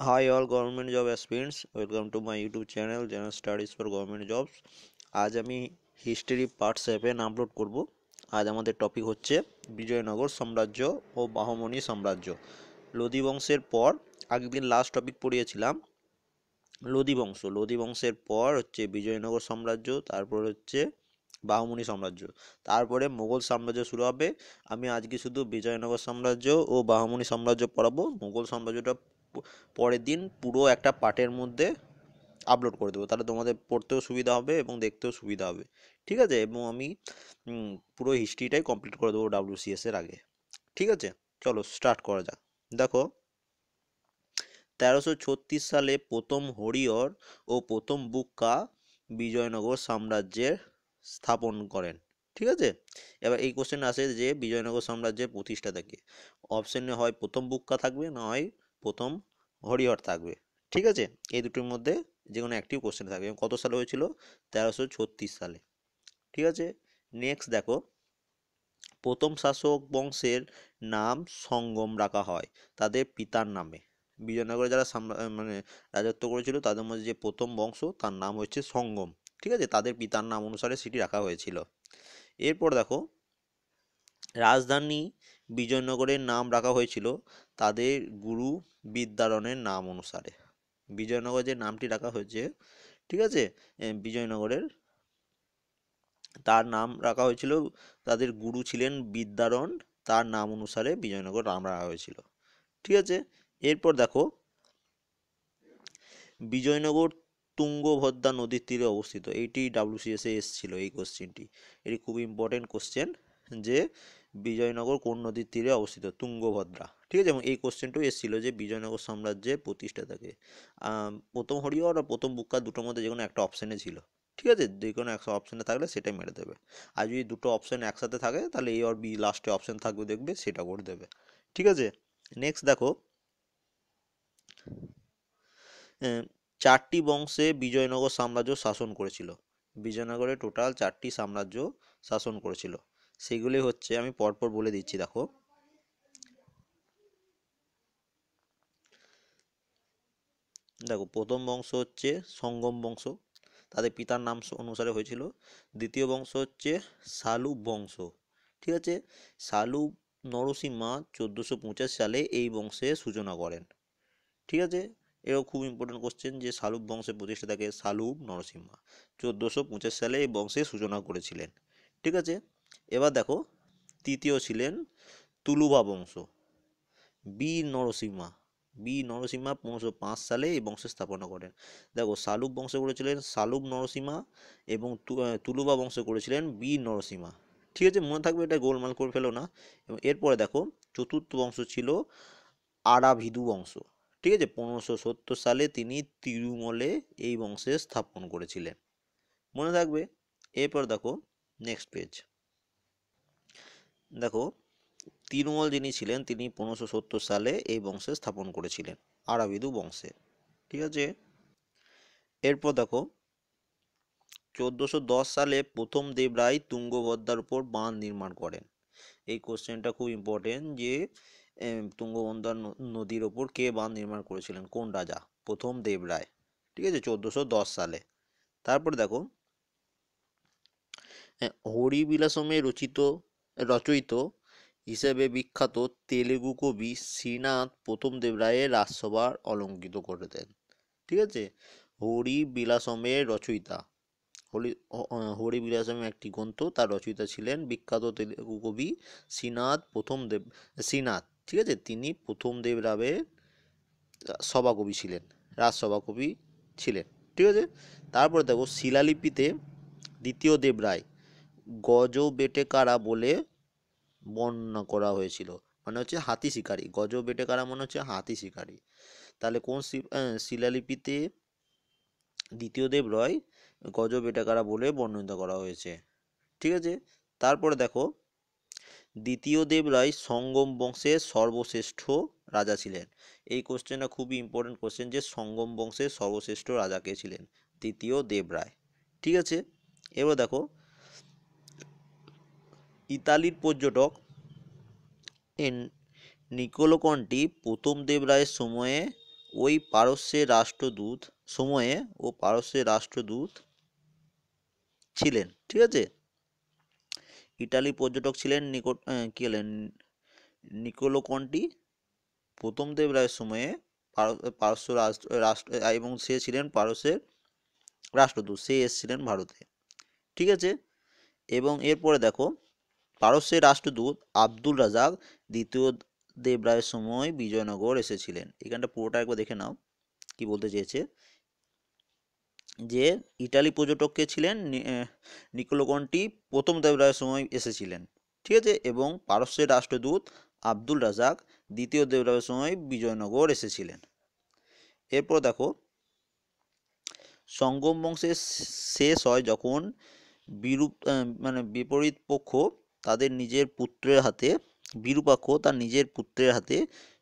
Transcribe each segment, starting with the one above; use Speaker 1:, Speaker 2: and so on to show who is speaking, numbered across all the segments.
Speaker 1: Hi all government job aspirants, welcome to my YouTube channel General Studies for Government Jobs. আজ আমি history part seven upload করব। আজ আমাদের topic হচ্ছে বিজয়নগর সাম্রাজ্য ও বাহমনি সাম্রাজ্য। লোদি বংশের পর আগের দিন লাস্ট টপিক পড়িয়েছিলাম। লোদি বংশ লোদি বংশের পর হচ্ছে বিজয়নগর সাম্রাজ্য তারপর হচ্ছে বাহমনি সাম্রাজ্য। তারপরে মোগল সাম্রাজ্য শুরু হবে। আমি আজকে শুধু বিজয়নগর সাম্রাজ্য ও বাহমনি সাম্রাজ্য পড়াবো। মোগল সাম্রাজ্যটা পরের দিন পুরো একটা পার্টের মধ্যে আপলোড করে দেবো। তাহলে তোমাদের পড়তেও সুবিধা হবে এবং দেখতেও সুবিধা হবে। ঠিক আছে? এবং আমি পুরো হিস্ট্রিটাই কমপ্লিট করে দেবো ডাব্লিউসিএস এর আগে। ঠিক আছে? চলো স্টার্ট করা যাক। দেখো, তেরোশো ছত্রিশ সালে প্রথম হরিহর ও প্রথম বুক্কা বিজয়নগর সাম্রাজ্যের স্থাপন করেন। ঠিক আছে? এবার এই কোশ্চেন আসে যে বিজয়নগর সাম্রাজ্যের প্রতিষ্ঠাতা কে? অপশনে হয় প্রথম বুক্কা থাকবে, না হয় প্রথম হরিহর থাকবে। ঠিক আছে? এই দুটোর মধ্যে যে কোনো একটি কোশ্চেন থাকবে। কত সালে হয়েছিল? তেরোশো ছত্রিশ সালে। ঠিক আছে? নেক্সট দেখো। প্রথম শাসক বংশের নাম সঙ্গম রাখা হয় তাদের পিতার নামে। বিজয়নগরে যারা মানে রাজত্ব করেছিল, তাদের মধ্যে যে প্রথম বংশ, তার নাম হচ্ছে সঙ্গম। ঠিক আছে? তাদের পিতার নাম অনুসারে সেটি রাখা হয়েছিল। এরপর দেখো, রাজধানী বিজয়নগরের নাম রাখা হয়েছিল তাদের গুরু বিদ্যারণের নাম অনুসারে। বিজয়নগর যে নামটি রাখা হয়েছে, ঠিক আছে? বিজয়নগরের তার নাম রাখা হয়েছিল, তাদের গুরু ছিলেন বিদ্যারণ, তার নাম অনুসারে বিজয়নগর নাম রাখা হয়েছিল। ঠিক আছে? এরপর দেখো, বিজয়নগর তুঙ্গভদ্রা নদীর তীরে অবস্থিত। এইটি ডাব্লিউসিএসে এসেছিল এই কোশ্চেনটি এটি খুব ইম্পর্টেন্ট কোশ্চেন যে বিজয়নগর কোন নদীর তীরে অবস্থিত? তুঙ্গভদ্রা। ঠিক আছে? এবং এই কোশ্চেনটাও এসেছিল যে বিজয়নগর সাম্রাজ্যের প্রতিষ্ঠাতাকে। প্রথম হরিহর আর প্রথম বুক্কা দুটোর মধ্যে যে কোনো একটা অপশানে ছিল। ঠিক আছে? যে কোনো একশো অপশানে থাকলে সেটাই মেরে দেবে। আর যদি দুটো অপশান একসাথে থাকে, তাহলে এ আর বি লাস্টে অপশান থাকবে, দেখবে সেটা করে দেবে। ঠিক আছে? নেক্সট দেখো। চারটি বংশে বিজয়নগর সাম্রাজ্য শাসন করেছিল। বিজয়নগরে টোটাল চারটি সাম্রাজ্য শাসন করেছিল। সেগুলি হচ্ছে আমি পরপর বলে দিচ্ছি, দেখো। দেখো, প্রথম বংশ হচ্ছে সঙ্গম বংশ, তাদের পিতার নাম অনুসারে হয়েছিল। দ্বিতীয় বংশ হচ্ছে শালুব বংশ, ঠিক আছে? শালুব নরসিংহা চোদ্দোশো সালে এই বংশে সূচনা করেন, ঠিক আছে? এও খুব ইম্পর্টেন্ট কোশ্চেন যে শালুব বংশের প্রতিষ্ঠাতাকে শালুব নরসিংহা চোদ্দোশো সালে এই বংশে সূচনা করেছিলেন, ঠিক আছে? এবার দেখো, তৃতীয় ছিলেন তুলুবা বংশ। বি নরসিংহা। বি নরসিংহা পনেরোশো পাঁচ সালে এই বংশ স্থাপনা করেন। দেখো, শালুক বংশ করেছিলেন শালুক নরসিংহা এবং তুলুবা বংশ করেছিলেন বি নরসিংহা। ঠিক আছে, মনে থাকবে এটা গোলমাল করে ফেলো না। এবং এরপরে দেখো, চতুর্থ বংশ ছিল আরাভিদু বংশ। ঠিক আছে, পনেরোশো সত্তর সালে তিনি তিরুমলে এই বংশে স্থাপন করেছিলেন। মনে থাকবে? এরপর দেখো নেক্সট পেজ দেখো তিরুমল যিনি ছিলেন, তিনি পনেরোশো সত্তর সালে এই বংশে স্থাপন করেছিলেন, আরাবিদু বংশে। ঠিক আছে? এরপর দেখো, চোদ্দোশো দশ সালে প্রথম দেবরায় তুঙ্গভদ্রার উপর বাঁধ নির্মাণ করেন। এই কোশ্চেনটা খুব ইম্পর্টেন্ট যে তুঙ্গভদ্রা নদীর ওপর কে বাঁধ নির্মাণ করেছিলেন? কোন রাজা? প্রথম দেবরায়। ঠিক আছে? চোদ্দোশো দশ সালে। তারপর দেখো হরিবিলাসমে রচিত রচয়িত হিসেবে বিখ্যাত তেলেগু কবি শ্রীনাথ প্রথম দেবরায়ের রাজসভার অলঙ্কৃত করে দেন। ঠিক আছে? হরি বিলাসমের রচয়িতা। হরি হরি বিলাসমে একটি গ্রন্থ, তার রচয়িতা ছিলেন বিখ্যাত তেলেগু কবি শ্রীনাথ প্রথম দেব, শ্রীনাথ, ঠিক আছে? তিনি প্রথম দেবরাবের সভাকবি ছিলেন রাজসভাকবি ছিলেন, ঠিক আছে? তারপর দেখো শিলালিপিতে দ্বিতীয় দেবরায় গজ বেটেকারা বলে বর্ণনা করা হয়েছিল। মানে হচ্ছে হাতি শিকারি। গজ বেটেকারা মানে হচ্ছে? হাতি শিকারি। তাহলে কোন শিলালিপিতে দ্বিতীয় দেব রয় গজ বেটেকারা বলে বর্ণিত করা হয়েছে? ঠিক আছে? তারপরে দেখো, দ্বিতীয় দেব রায় সঙ্গম বংশের সর্বশ্রেষ্ঠ রাজা ছিলেন। এই কোশ্চেনটা খুবই ইম্পর্টেন্ট কোশ্চেন যে সঙ্গম বংশের সর্বশ্রেষ্ঠ রাজা কে ছিলেন? তৃতীয় দেব রায় ঠিক আছে? এবার দেখো ইতালির পর্যটক নিকোলো কন্টি প্রথম দেবরায়ের সময়ে ওই পারস্যের রাষ্ট্রদূত সময়ে ও পারস্যের রাষ্ট্রদূত ছিলেন ঠিক আছে? ইটালি পর্যটক ছিলেন আহ, কি হলেন? নিকোলো কন্টি প্রথম দেবরায়ের সময়ে পার- পারস্য রাষ্ট্র রাষ্ট্র এবং সে ছিলেন পারস্যের রাষ্ট্রদূত সে এসেছিলেন ভারতে ঠিক আছে? এবং এরপরে দেখো পারস্যের রাষ্ট্রদূত আব্দুল রাজাক দ্বিতীয় দেবরায়ের সময় বিজয়নগর এসেছিলেন। এখানটা পুরোটা একবার দেখে নাও কি বলতে চেয়েছে? যে ইটালি পর্যটককে ছিলেন নি- আহ, নিকোলো কন্টি প্রথম দেবরায়ের সময় এসেছিলেন। ঠিক আছে? এবং পারস্যের রাষ্ট্রদূত আব্দুল রাজাক দ্বিতীয় দেবরায়ের সময় বিজয়নগর এসেছিলেন। এরপর দেখো সঙ্গম বংশের শেষ হয় যখন বিরূপ মানে বিপরীত পক্ষ তাদের নিজের পুত্রের হাতে, বিরূপাক্ষ তার নিজের পুত্রের হাতে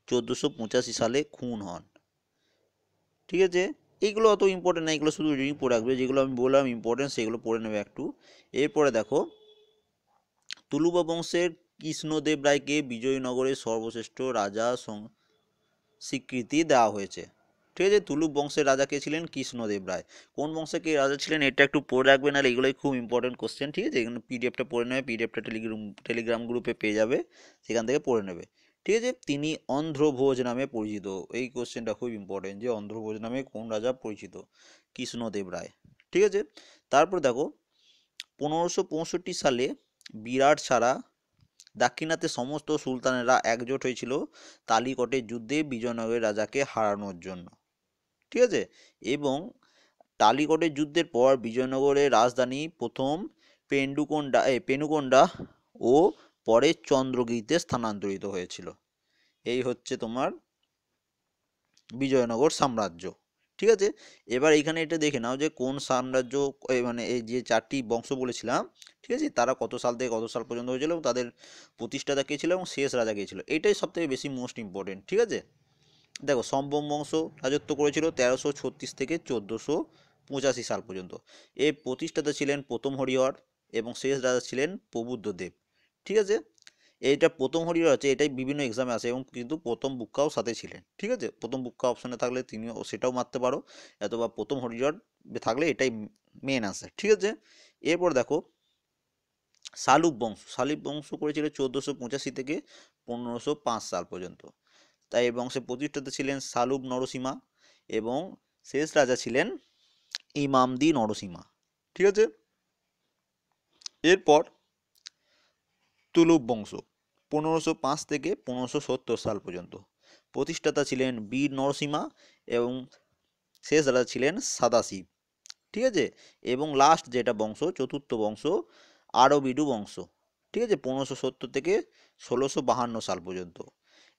Speaker 1: চোদ্দোশো পঁচাশি সালে খুন হন। ঠিক আছে? এইগুলো অত ইম্পর্টেন্ট না, এগুলো শুধু রিডিং পড়ে রাখবে, যেগুলো আমি বললাম ইম্পর্টেন্ট সেগুলো পড়ে নেবে একটু। এরপরে দেখো, তুলুবা বংশের কৃষ্ণদেব রায়কে বিজয়নগরের সর্বশ্রেষ্ঠ রাজা স্বীকৃতি দেওয়া হয়েছে। ঠিক আছে তুলুপ বংশের রাজা কে ছিলেন? কৃষ্ণদেব রায়। কোন বংশে কে রাজা ছিলেন? এটা একটু পড়ে রাখবেন আর এগুলোই খুব ইম্পর্টেন্ট কোশ্চেন ঠিক আছে? এখানে পিডিএফটা পড়ে নেবে পিডিএফটা টেলিগ্রাম টেলিগ্রাম গ্রুপে পেয়ে যাবে, সেখান থেকে পড়ে নেবে। ঠিক আছে? তিনি অন্ধ্রভোজ নামে পরিচিত। এই কোশ্চেনটা খুব ইম্পর্টেন্ট যে অন্ধ্রভোজ নামে কোন রাজা পরিচিত? কৃষ্ণদেব রায়। ঠিক আছে? তারপর দেখো, পনেরোশো পঁয়ষট্টি সালে বিরাট ছাড়া দাক্ষিণাতে সমস্ত সুলতানেরা একজোট হয়েছিল তালিকটের যুদ্ধে বিজয়নগরের রাজাকে হারানোর জন্য। ঠিক আছে? এবং টালিকটের যুদ্ধের পর বিজয়নগরের রাজধানী প্রথম পেন্ডুকোন্ডা পেনুকোন্ডা ও পরে চন্দ্রগিরিতে স্থানান্তরিত হয়েছিল। এই হচ্ছে তোমার বিজয়নগর সাম্রাজ্য। ঠিক আছে? এবার এখানে এটা দেখে নাও যে কোন সাম্রাজ্য মানে এই যে চারটি বংশ বলেছিলাম, ঠিক আছে? তারা কত সাল থেকে কত সাল পর্যন্ত হয়েছিল এবং তাদের প্রতিষ্ঠাতা কে ছিল এবং শেষ রাজা কে ছিল? এটাই সব থেকে বেশি মোস্ট ইম্পর্টেন্ট ঠিক আছে? দেখো সম্ভম বংশ রাজত্ব করেছিল তেরোশো ছত্রিশ থেকে চোদ্দোশো পঁচাশি সাল পর্যন্ত। এর প্রতিষ্ঠাতা ছিলেন প্রথম হরিহর এবং শেষ রাজা ছিলেন প্রবুদ্ধদেব। ঠিক আছে? এইটা প্রথম হরিহর আছে, এটাই বিভিন্ন এক্সামে আসে এবং কিন্তু প্রথম বুক্কাও সাথে ছিলেন। ঠিক আছে? প্রথম বুক্কা অপশনে থাকলে তিনিও সেটাও মারতে পারো। অথবা প্রথম হরিহর থাকলে এটাই মেন আনসার ঠিক আছে? এরপর দেখো, শালুক বংশ। শালুক বংশ করেছিল চোদ্দোশো পঁচাশি থেকে পনেরোশো পাঁচ সাল পর্যন্ত। তাই এই বংশের প্রতিষ্ঠাতা ছিলেন সালুব নরসীমা এবং শেষ রাজা ছিলেন ইমামদি নরসীমা। ঠিক আছে? এরপর তুলুপ বংশ, পনেরোশো পাঁচ থেকে পনেরোশো সত্তর সাল পর্যন্ত। প্রতিষ্ঠাতা ছিলেন বীর নরসীমা এবং শেষ রাজা ছিলেন সাদাশিব ঠিক আছে? এবং লাস্ট যেটা বংশ, চতুর্থ বংশ আরবিডু বংশ। ঠিক আছে? পনেরোশো সত্তর থেকে ষোলোশো বাহান্ন সাল পর্যন্ত।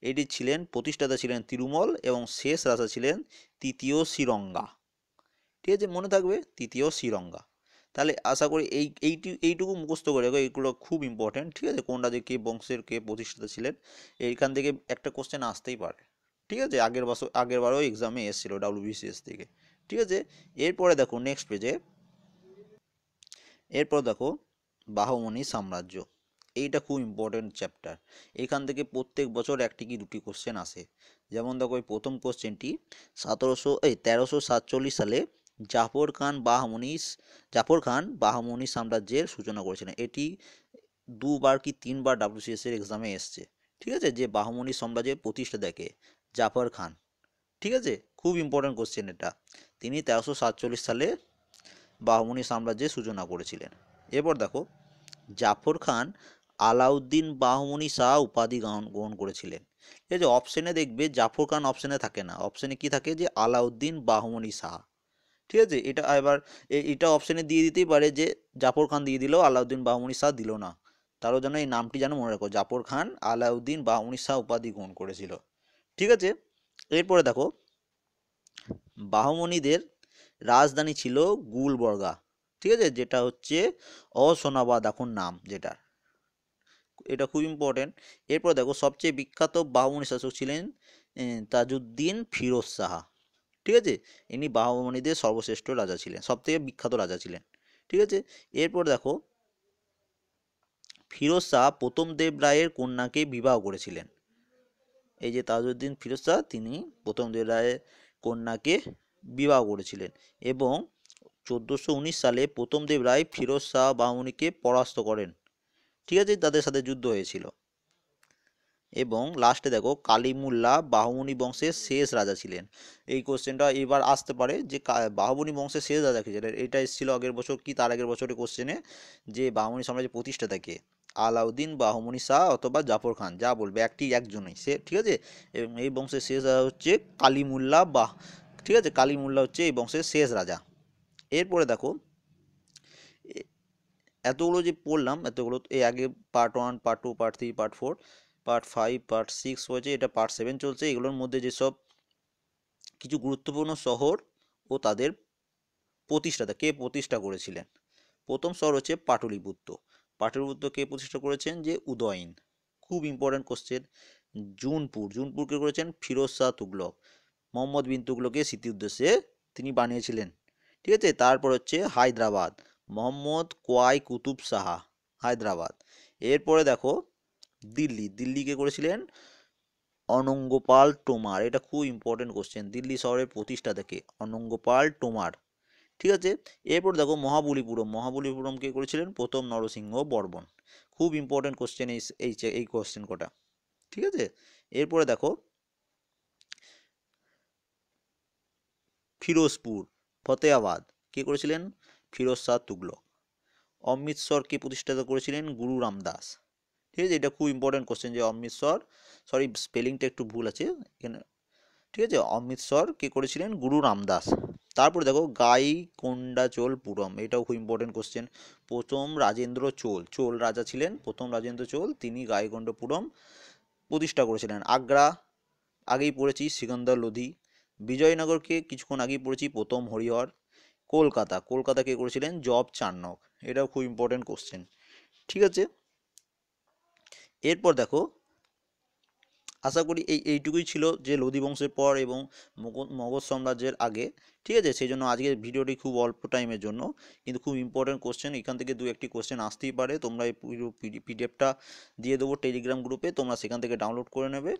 Speaker 1: এটি ছিলেন প্রতিষ্ঠাতা ছিলেন তিরুমল এবং শেষ রাজা ছিলেন তৃতীয় শ্রীরঙ্গা। ঠিক আছে, মনে থাকবে তৃতীয় শ্রীরঙ্গা। তাহলে আশা করি এই, এইটি, এইটুকু মুখস্থ করে রাখো এইগুলো খুব ইম্পর্টেন্ট ঠিক আছে কোন রাজে কে বংশের কে প্রতিষ্ঠাতা ছিলেন, এইখান থেকে একটা কোশ্চেন আসতেই পারে। ঠিক আছে, আগের বছর আগের বারও এক্সামে এসেছিল ডাব্লিউবিসিএস থেকে। ঠিক আছে, এরপরে দেখো নেক্সট পেজে এরপর দেখো বাহমনি সাম্রাজ্য। এইটা খুব ইম্পর্টেন্ট চ্যাপ্টার এখান থেকে প্রত্যেক বছর একটি কি দুটি কোশ্চেন আসে। যেমন দেখো প্রথম কোশ্চেনটি সতেরোশো, এই তেরোশো সাতচল্লিশ সালে জাফর খান বাহমনি জাফর খান বাহমনি সাম্রাজ্যের সূচনা করেছিলেন। এটি দুবার কি তিনবার ডাব্লিউসিএস এর এক্সামে এসছে। ঠিক আছে? যে বাহমনি সাম্রাজ্যের প্রতিষ্ঠা দেখে জাফর খান। ঠিক আছে? খুব ইম্পর্টেন্ট কোশ্চেন এটা। তিনি তেরোশো সাতচল্লিশ সালে বাহমনি সাম্রাজ্যের সূচনা করেছিলেন। এরপর দেখো, জাফর খান আলাউদ্দিন বাহমনি শাহ উপাধি গ্রহণ করেছিলেন। এই যে অপশনে দেখবে জাফর খান অপশনে থাকে না। অপশনে কি থাকে যে আলাউদ্দিন বাহমনি শাহ। ঠিক আছে? এটা এবার এটা অপশনে দিয়ে দিতেই পারে যে জাফর খান দিয়ে দিলেও আলাউদ্দিন বাহমনি শাহ দিল না। তারও যেন এই নামটি যেন মনে রাখো, জাফর খান আলাউদ্দিন বাহমনি শাহ উপাধি গ্রহণ করেছিল। ঠিক আছে? এরপরে দেখো, বাহমনিদের রাজধানী ছিল গুলবর্গা। ঠিক আছে? যেটা হচ্ছে অসোনাবাদ এখন নাম যেটার। এটা খুব ইম্পর্টেন্ট এরপর দেখো, সবচেয়ে বিখ্যাত বাহমনি শাসক ছিলেন তাজউদ্দিন ফিরোজ শাহ ঠিক আছে? ইনি বাহমনিদের সর্বশ্রেষ্ঠ রাজা ছিলেন, সবথেকে বিখ্যাত রাজা ছিলেন। ঠিক আছে? এরপর দেখো, ফিরোজ শাহ প্রথম দেব রায়ের কন্যাকে বিবাহ করেছিলেন। এই যে তাজউদ্দিন ফিরোজ শাহ তিনি প্রথম দেব রায়ের কন্যাকে বিবাহ করেছিলেন এবং চোদ্দোশো সালে প্রথম দেব রায় ফিরোজ শাহ বাহমনিকে পরাস্ত করেন। ঠিক আছে, তাদের সাথে যুদ্ধ হয়েছিল। এবং লাস্টে দেখো কালিমুল্লা বাহুমনি বংশের শেষ রাজা ছিলেন। এই কোশ্চেনটা এবার আসতে পারে যে বাহুমনি বংশের শেষ রাজা কে ছিলেন? এটা এসেছিল আগের বছর কি, তার আগের বছরের কোশ্চেনে যে বাহুমনি সাম্রাজ্যের প্রতিষ্ঠাতা কে? আলাউদ্দিন বাহুমনি শাহ অথবা জাফর খান, যা বলবে, একটি একজনই। সে, ঠিক আছে? এবং এই বংশের শেষ রাজা হচ্ছে কালিমুল্লা বাহ, ঠিক আছে? কালিমুল্লা হচ্ছে এই বংশের শেষ রাজা। এরপরে দেখো এতগুলো যে পড়লাম, এতগুলো এই আগে part one part two part three part four part five part six হয়েছে, এটা পার্ট সেভেন চলছে, এগুলোর মধ্যে যেসব কিছু গুরুত্বপূর্ণ শহর ও তাদের প্রতিষ্ঠাতা, কে প্রতিষ্ঠা করেছিলেন? প্রথম শহর হচ্ছে পাটলিপুত্র। পাটলিপুত্র কে প্রতিষ্ঠা করেছেন? যে উদয়ন। খুব ইম্পর্ট্যান্ট কোশ্চেন জুনপুর। জুনপুর কে করেছেন? ফিরোজ শাহ তুগলক। মোহাম্মদ বিন তুগলকের স্মৃতি উদ্দেশ্যে তিনি বানিয়েছিলেন। ঠিক আছে? তারপর হচ্ছে হায়দ্রাবাদ। মোহাম্মদ কোয়াই কুতুব সাহা, হায়দ্রাবাদ। এরপরে দেখো, দিল্লি। দিল্লিকে করেছিলেন? অনঙ্গপাল টোমার। এটা খুব ইম্পর্টেন্ট কোশ্চেন দিল্লি শহরের প্রতিষ্ঠা থেকে অনঙ্গপাল টোমার। ঠিক আছে? এরপর দেখো, মহাবলীপুরম। মহাবলীপুরম কে করেছিলেন? প্রথম নরসিংহ বর্মন খুব ইম্পর্টেন্ট কোশ্চেন এই এই এই কোশ্চেন কটা। ঠিক আছে? এরপরে দেখো, ফিরোজপুর, ফতেহাবাদ। কে করেছিলেন? শাহ তুগলক। অমৃতসর কে প্রতিষ্ঠাতা করেছিলেন? গুরু রামদাস। ঠিক আছে? এটা খুব ইম্পর্টেন্ট কোশ্চেন যে অমৃতসর সরি স্পেলিংটা একটু ভুল আছে, এখানে। ঠিক আছে? অমৃতসর কে করেছিলেন? গুরু রামদাস। তারপরে দেখো, গাই, কোন্ডা, চোল, পুরম, এটাও খুব ইম্পর্টেন্ট কোশ্চেন প্রথম রাজেন্দ্র চোল চোল রাজা ছিলেন, প্রথম রাজেন্দ্র চোল, তিনি গাইকণ্ডপুরম প্রতিষ্ঠা করেছিলেন। আগ্রা, আগেই পড়েছি, সিকন্দর, লোধি। বিজয়নগরকে কিছুক্ষণ আগেই পড়েছি, প্রথম হরিহর। কলকাতা। কলকাতা কে করেছিলেন? জব চার্নক এটাও খুব ইম্পর্টেন্ট কোশ্চেন ঠিক আছে? এরপর দেখো আশা করি এই, এইটুকুই ছিল যে লোধি বংশের পর এবং মগধ সাম্রাজ্যের আগে। ঠিক আছে? সেই জন্য আজকের ভিডিওটি খুব অল্প টাইমের জন্য। কিন্তু খুব ইম্পর্টেন্ট কোশ্চেন এখান থেকে দু একটি কোশ্চেন আসতেই পারে। তোমরা এই পিডিএফটা দিয়ে দেবো টেলিগ্রাম গ্রুপে তোমরা সেখান থেকে ডাউনলোড করে নেবে।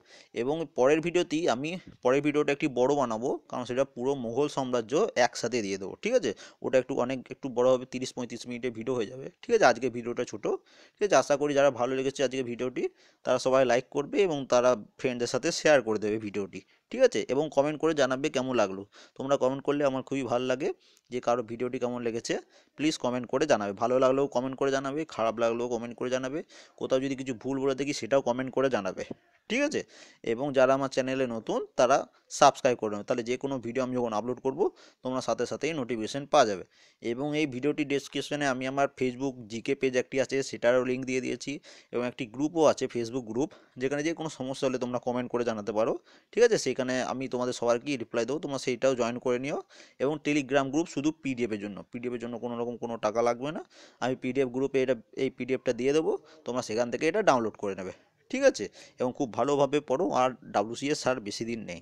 Speaker 1: এবং পরের ভিডিওতেই আমি, পরের ভিডিওটা একটি বড় বানাবো। কারণ সেটা পুরো মুঘল সাম্রাজ্য একসাথে দিয়ে দেবো। ঠিক আছে? ওটা একটু অনেক, একটু বড় হবে, তিরিশ, পঁয়ত্রিশ মিনিটের ভিডিও হয়ে যাবে। ঠিক আছে? আজকে ভিডিওটা ছোটো। ঠিক আছে? আশা করি যারা ভালো লেগেছে আজকে ভিডিওটি, তারা সবাই লাইক করবে এবং তারা ফ্রেন্ডদের সাথে শেয়ার করে দেবে ভিডিওটি ঠিক আছে? এবং কমেন্ট করে জানাবে কেমন লাগল। তোমরা কমেন্ট করলে আমার খুবই ভালো লাগে যে কারও ভিডিওটি কেমন লেগেছে প্লিজ কমেন্ট করে জানাবে। ভালো লাগলেও কমেন্ট করে জানাবে, খারাপ লাগলেও কমেন্ট করে জানাবে, কোথাও যদি কিছু ভুল বলে দেখি সেটাও কমেন্ট করে জানাবে। ঠিক আছে? এবং যারা আমার চ্যানেলে নতুন, তারা সাবস্ক্রাইব করে নেবে তাহলে যে কোনো ভিডিও আমি যখন আপলোড করব, তোমরা সাথে সাথেই নোটিফিকেশান পাওয়া যাবে। এবং এই ভিডিওটি ডেসক্রিপশনে আমি আমার ফেসবুক জিকে পেজ একটি আছে, সেটারও লিঙ্ক দিয়ে দিয়েছি। এবং একটি গ্রুপও আছে ফেসবুক গ্রুপ যেখানে যে কোনো সমস্যা হলে তোমরা কমেন্ট করে জানাতে পারো। ঠিক আছে? সেখানে আমি তোমাদের সবারকেই রিপ্লাই দেবো? তোমরা সেইটাও জয়েন করে নিও এবং টেলিগ্রাম গ্রুপ শুধু পিডিএফের জন্য। পিডিএফের জন্য কোনো রকম কোনো টাকা লাগবে না। আমি পিডিএফ গ্রুপে এটা, এই পিডিএফটা দিয়ে দেবো। তোমরা সেখান থেকে এটা ডাউনলোড করে নেবে। ঠিক আছে? এবং খুব ভালোভাবে পড়ো। আর ডাব্লিউসিএস স্যার বেশি দিন নেই।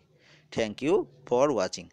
Speaker 1: Thank you for watching